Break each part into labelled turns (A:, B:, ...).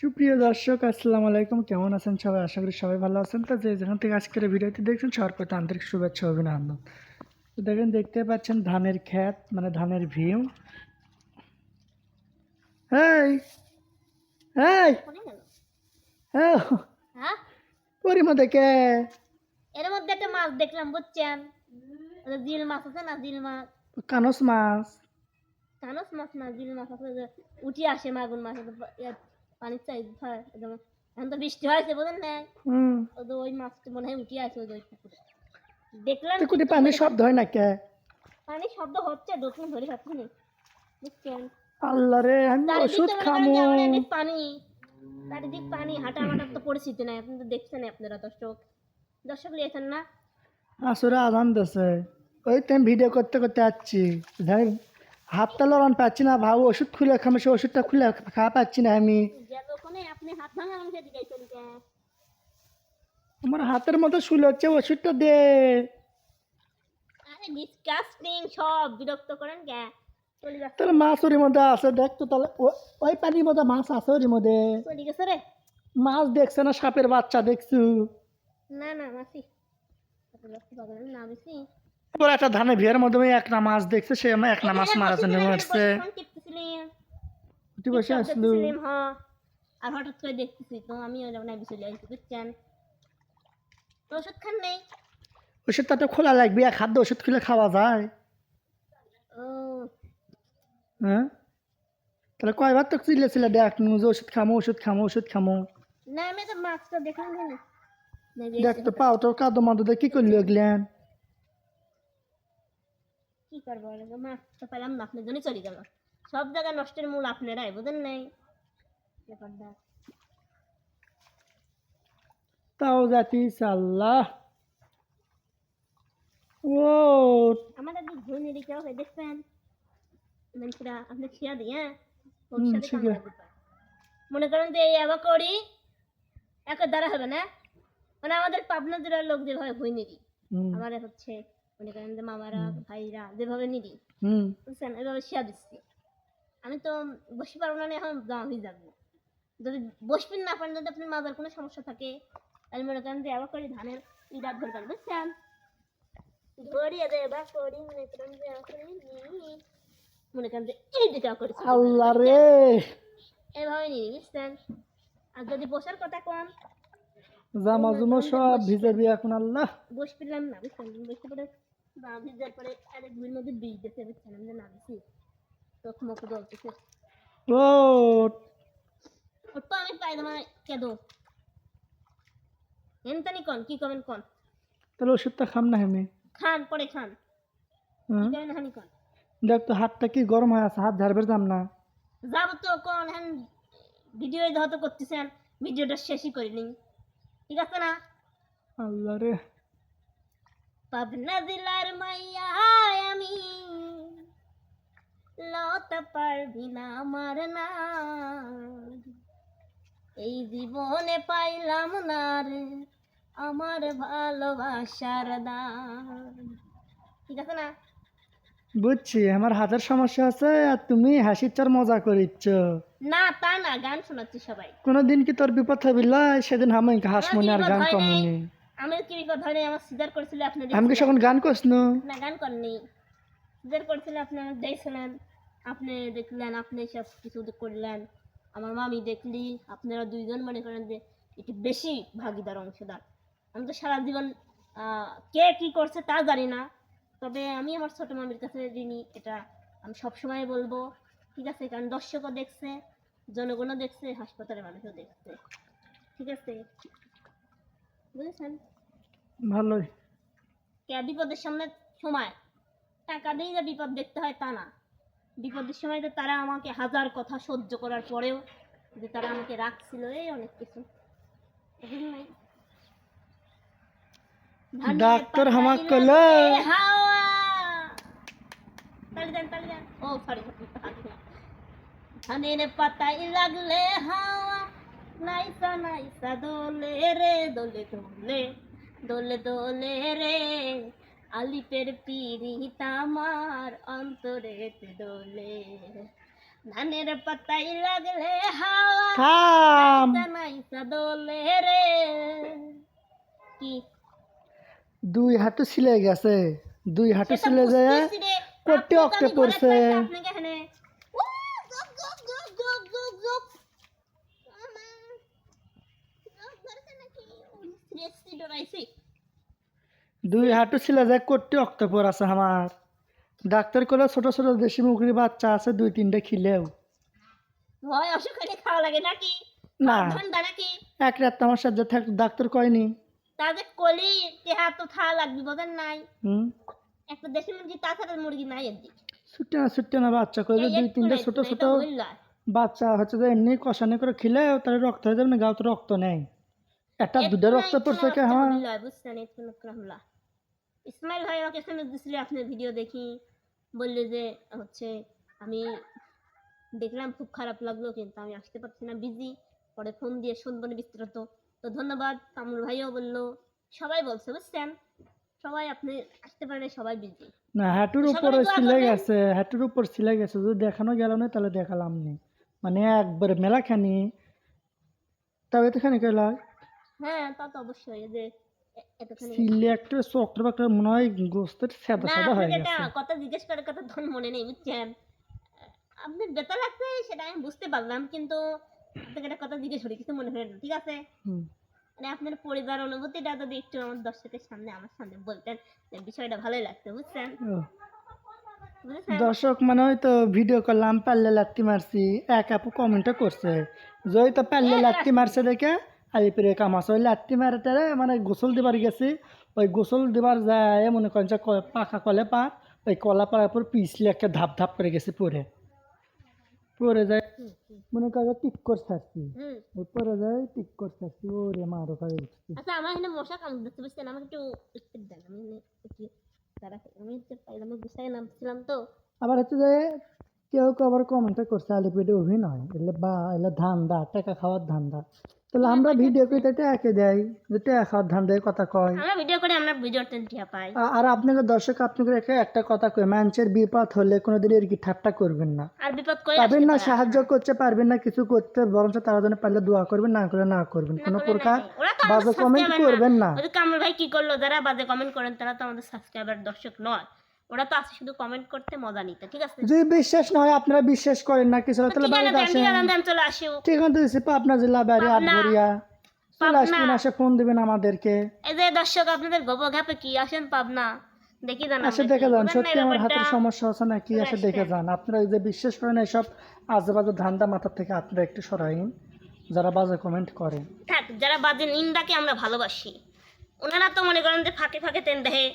A: সুপ্রিয় দর্শক আসসালামু আলাইকুম। কেমন আছেন সবাই? আশা করি সবাই ভালো আছেন। তো যে যেখান থেকে আজকের ভিডিওটি দেখছেন সবার প্রতি আন্তরিক শুভেচ্ছা অভিনন্দন। তো দেখেন দেখতে পাচ্ছেন ধানের ক্ষেত মানে ধানের ভিউ।
B: কোনে
A: হ্যাঁ
B: হ্যাঁ?
A: তোরই মধ্যে কে?
B: এর মধ্যে একটা মাছ দেখলাম বুঝছেন? জিল মাছ আছে না জিল মাছ?
A: কানস মাছ।
B: কানস মাছ না জিল মাছ আছে উঠি আসে মাগুর মাছ পানির চাই হয় একদম এখন তো বৃষ্টি হয়েছে বোঝেন না? ও তো ওই মাছটা মনে হয় উঠি আসে ওই পুকুরে দেখলাম
A: কুটি পানি শব্দ হয় না কে?
B: পানি শব্দ হচ্ছে দক্ষিণ ধরে পাচ্ছি না। বুঝছেন
A: আল্লাহ রে আমি ওষুধ খামো।
B: পানি। চারিদিক পানি হাঁটা মাটার তো পরিস্থিতি নাই আপনি তো দেখছেন আপনারা দর্শক। দর্শক লিয়েছেন না?
A: আসরে আজান দেছে। ওই তো ভিডিও করতে করতে যাচ্ছি যাই। হাতটা লড়ান পাচ্ছি না ভাবো ওষুধ খুলে খামে সে ওষুধটা খুলে খাওয়া পাচ্ছি না আমি।
B: যে ওখানে আপনি হাত ভাঙা আমি
A: আমার হাতের মতো শুলে হচ্ছে ওষুধটা দে।
B: আরে ডিসকাস্টিং সব বিরক্ত করেন কে?
A: তাহলে মাছ ওর মধ্যে আছে দেখ তো তাহলে। ওই পানির মধ্যে মাছ আছে ওর মধ্যে।
B: রে।
A: মাছ দেখছে না সাপের বাচ্চা দেখছু।
B: না না মাসি। না বেশি
A: তারপর একটা ধানের ভিড়ের মধ্যে ওই একটা মাছ দেখছে সে আমার একটা মাছ মারার জন্য মারছে তুই বসে আসলু?
B: আর হঠাৎ করে দেখতেছি তো আমিও যেমন আমি চলে আসছি বুঝছেন? তো ওষুধ খান নেই?
A: ওষুধটা তো খোলা লাগবে এক খাদ্য ওষুধ খুলে খাওয়া যায়।
B: ও।
A: হ্যাঁ? তাহলে কয়বার তো চিল্লে চিল্লে দেখ নু যে ওষুধ খামো ওষুধ খামো ওষুধ খামো।
B: না আমি তো মাছটা দেখলাম জানি না
A: দেখ তো পাও তোর কাদো মাদো কি করলি ওগুলেন
B: কি করব? না আপনার জন্য চলে গেল সব জায়গায় নষ্টের মূল আপনারাই বুঝেন নাই? ব্যাপারটা।
A: তাও জাতি আল্লাহ ও।
B: আমাদের যে দেখবেন? মানুষরা আপনি খিয়া দিয়ে। মনে করেন যে এই আবার করি এক দ্বারা হবে না। মানে আমাদের পাবনা জেলার লোক যেভাবে নিদি
A: হুম।
B: আমার হচ্ছে মনে করেন যে মামারা ভাইরা যেভাবে নিদি বুঝছেন? এভাবে শিয়া দিচ্ছি। আমি তো বসতে পারব না এখন ভিজে যাব। যদি বসবেন না পারেন যদি আপনার মাজার কোনো সমস্যা থাকে তাহলে মনে করেন যে আবার করি ধানের ইডা ধরবেন বুঝছেন? ধরিয়ে দে বা করি মনে করেন যে নি। মনে করেন যে এই দিকে করে
A: আল্লাহ রে!
B: এভাবে নিই বুঝছেন? আর যদি বসার কথা কম
A: জামা জুমা সব ভিজাবি এখন আল্লাহ।
B: বস পেলাম না বুঝছেন? বসতে পরে বা ভিজার পরে আরেক দুই মধ্যে বীজ দিতে বুঝছেন আমি যে তখন মুখ বলতেছে।
A: ও
B: তো আমি পাই তোমার কেদো। এনতানি কন? কি কমেন কন?
A: তাহলে ওষুধটা খাম না
B: খান পরে খান।
A: হ্যাঁ।
B: হানি কন।
A: দেখ তো হাতটা কি গরম হয়ে আছে হাত ধারবে যাম না।
B: যাব তো কন ভিডিও যত করতেছেন ভিডিওটা শেষই করিনি। ঠিক আছে না?
A: আল্লাহ রে।
B: পাবনা জেলার মাইয়া আমি। লতা পারবি না আমার না এই জীবনে পাইলাম না রে আমার ভালোবাসার দান ঠিক আছে না?
A: বুঝছি আমার হাতের সমস্যা আছে আর তুমি হাসির চর মজা করিচ্ছ।
B: না তা না গান শোনাচ্ছি সবাই।
A: কোনোদিন কি তোর বিপদ হবিল্লা সেদিন আমি হাসমনি আর গান কমনি।
B: আমি কি বিপদ হয় আমার সিজার করেছিল আপনি
A: আমি কি সখন গান করছনু
B: না? গান করেননি। সিজার করেছিল আপনি আমার দেখছিলেন আপনি দেখলেন আপনি সব কিছু করলেন। আমার মামি দেখলি আপনারা দুইজন মনে করেন যে একটু বেশি ভাগিদার অংশদার। আমি তো সারা জীবন আহ, কে কি করছে তা জানি না। তবে আমি আমার ছোট মামির কাছে ঋণী এটা আমি সবসময় বলব। ঠিক আছে কারণ দর্শকও দেখছে জনগণও দেখছে হাসপাতালের মানুষও দেখছে। ঠিক আছে? বুঝেছেন?
A: ভালোই।
B: কে বিপদের সামনে সময়? টাকা দিয়ে যে বিপদ দেখতে হয় তা না। বিপদের সময় তো তারা আমাকে হাজার কথা সহ্য করার পরেও যে তারা আমাকে রাখছিল এই অনেক কিছু।
A: ডাক্তার হামাক
B: দেন। ও, sorry, ধানের পাতায় লাগলে হাওয়া। নাইসা নাইসা দোলে রে দোলে দোলে দোলে দোলে রে। আলিপের পিড়িত আমার অন্তরে দোলে। ধানের পাতাই লাগলে হাওয়া।
A: থাম।
B: জানাইসা দোলে রে। কি?
A: দুই হাঁটু ছিলে গেছে। দুই হাঁটু
B: সেটা
A: ছিলে যায় কোটি অক্টে পড়ছে। দুই হাঁটু ছিলে যায় কোটি অক্টোবর আছে আমার। ডাক্তার করে ছোট ছোট দেশি মুগরি বাচ্চা আছে দুই তিনটে খিলেও।
B: ভয় অসুখ হলে খাওয়া লাগে নাকি?
A: না। এক রাত আমার সাথে থাক ডাক্তার কয়নি।
B: তাদের কলি দেহা তো খাওয়া লাগবে বোঝেন নাই।
A: হুম?
B: একটা দেশি মুরগি তাছাড়া মুরগি নাই এদিক।
A: ছুটে না ছুটে না বাচ্চা করে দুই তিনটা ছোট ছোট বাচ্চা হচ্ছে যে এমনি কষানি করে খিলে তাহলে রক্ত হয়ে যাবে না গাও তো রক্ত নেই? একটা দুধে রক্ত পড়ছে কে হ্যাঁ
B: বুঝছেন একটু হামলা ইসমাইল ভাই আমাকে এসএমএস দিছিল আপনার ভিডিও দেখি বললে যে হচ্ছে আমি দেখলাম খুব খারাপ লাগল কিন্তু আমি আসতে পারছি না বিজি পরে ফোন দিয়ে শুনব না বিস্তারিত তো ধন্যবাদ কামরুল ভাইও বলল সবাই বলছে বুঝছেন সবাই আপনি আসতে পারেন সবাই বিজি
A: না হাঁটুর উপরে ছিলে গেছে হাঁটুর উপর ছিলে গেছে যদি দেখানো গেল না তাহলে দেখালাম নি মানে একবার মেলা খানি তবে তো খানি কেলা
B: হ্যাঁ তা তো অবশ্যই যে
A: মনে হয় গোস্তের সাদা সাদা হয়ে গেছে।
B: কথা জিজ্ঞেস করার কথা তখন মনে নেই বুঝছেন? আপনি বেতা লাগছে সেটা আমি বুঝতে পারলাম কিন্তু আপনাকে একটা কথা জিজ্ঞেস করি কিছু মনে হয় না ঠিক আছে? মানে আপনার পরিবার অনুভূতিটা যদি একটু আমার দর্শকের সামনে আমার সামনে বলতেন বিষয়টা ভালোই লাগতো বুঝছেন?
A: দর্শক মানে হয়তো ভিডিও করলাম পাল্লে লাত্তি মারছি এক আপু কমেন্টও করছে যে তো পাল্লে লাত্তি। মারছে দেখে আলিপুরে কামাস ওই লাত্তি মারাটারে মানে গোসল দিবার গেছি। ওই গোসল দিবার যায় মনে করেন যে পাকা কলে পা ওই কলা পাড়ার পর পিছলে একটা ধাপ ধাপ করে গেছে পরে। পরে যায় মনে করে টিক করছে আর কি। পরে যায় টিক করছে আর কি। ওরে মারো উঠছি
B: আচ্ছা আমার এখানে মশা কামড় দিচ্ছে বুঝছেন? আমাকে একটু স্পিড দেন। আমি একটু দাঁড়া আমি পাইলামে গুছাই নামছিলাম তো।
A: আবার হচ্ছে যে কেউ কেউ আবার কমেন্টে করছে আলিপিডে অভিনয়। এলে বা এলে ধান্দা টাকা খাওয়ার ধান্দা। তাহলে আমরা ভিডিও করতে টাকা দেয় যে টাকা খাওয়ার ধান্দায় কথা কয়।
B: আমরা ভিডিও করে আমরা ভিডিওর টেন টিয়া পাই
A: আর আপনাকে দর্শক আপনাকে রেখে একটা কথা কই মানুষের বিপদ হলে কোনোদিন এর কি ঠাট্টা করবেন না।
B: আর বিপদ করে
A: পারবেন না সাহায্য করতে পারবেন না কিছু করতে বরঞ্চ তারা জন্য পারলে দোয়া করবেন না করে না করবেন। কোনো প্রকার বাজে কমেন্ট করবেন না।
B: ওই যে ভাই কি করল? যারা বাজে কমেন্ট করেন তারা তো আমাদের সাবস্ক্রাইবার দর্শক নয়। ওরা তো আছে শুধু কমেন্ট করতে মজা নিতে ঠিক আছে?
A: যদি বিশ্বাস না হয় আপনারা বিশ্বাস করেন না কিছু তাহলে বাড়িতে আসেন।
B: ঠিকানা চলে আসিও।
A: ঠিক আছে দিচ্ছি পাবনা জেলা বাড়ি। আটঘরিয়া। চলে। আসবেন আসে ফোন দিবেন আমাদেরকে।
B: এই যে দর্শক আপনাদের গোবর ঘাপে কি? আসেন পাবনা। দেখি জানা
A: আসে দেখে। যান। সত্যি আমার হাতের সমস্যা হচ্ছে না কি আসে দেখে যান। আপনারা এই যে বিশ্বাস করেন এইসব আজে বাজে ধান্দা মাথার থেকে আপনারা একটু সরাইন যারা বাজে কমেন্ট করেন।
B: থাক যারা বাজে নিন্দাকে আমরা ভালোবাসি। ওনারা তো মনে করেন যে ফাঁকে ফাঁকে তেন দেহে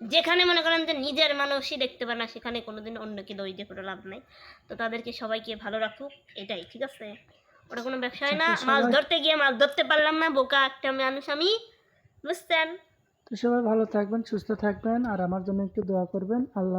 B: যেখানে মনে করেন যে নিজের মানুষই দেখতে পারে না সেখানে কোনোদিন অন্যকে দই দিয়ে কোনো লাভ নাই। তো তাদেরকে সবাইকে ভালো রাখুক এটাই ঠিক আছে? ওটা কোনো ব্যবসায় না মাছ ধরতে গিয়ে মাছ ধরতে পারলাম না বোকা একটা মানুষ আমি বুঝতেন
A: তো সবাই ভালো থাকবেন সুস্থ থাকবেন আর আমার জন্য একটু দোয়া করবেন। আল্লাহ